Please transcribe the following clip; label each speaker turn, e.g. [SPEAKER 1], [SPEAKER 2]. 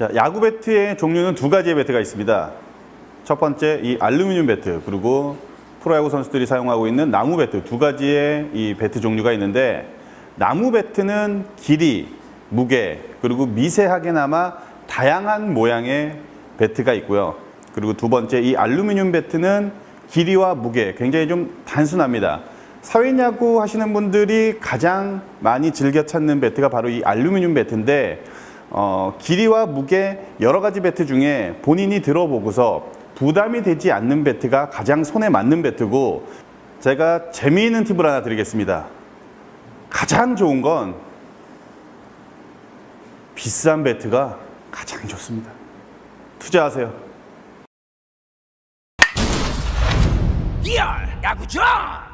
[SPEAKER 1] 자, 야구 배트의 종류는 두 가지의 배트가 있습니다. 첫 번째 이 알루미늄 배트 그리고 프로야구 선수들이 사용하고 있는 나무 배트 두 가지의 이 배트 종류가 있는데 나무 배트는 길이, 무게 그리고 미세하게나마 다양한 모양의 배트가 있고요. 그리고 두 번째 이 알루미늄 배트는 길이와 무게 굉장히 좀 단순합니다. 사회 야구 하시는 분들이 가장 많이 즐겨 찾는 배트가 바로 이 알루미늄 배트인데 어, 길이와 무게 여러 가지 배트 중에 본인이 들어보고서 부담이 되지 않는 배트가 가장 손에 맞는 배트고 제가 재미있는 팁을 하나 드리겠습니다. 가장 좋은 건 비싼 배트가 가장 좋습니다. 투자하세요.
[SPEAKER 2] 야구장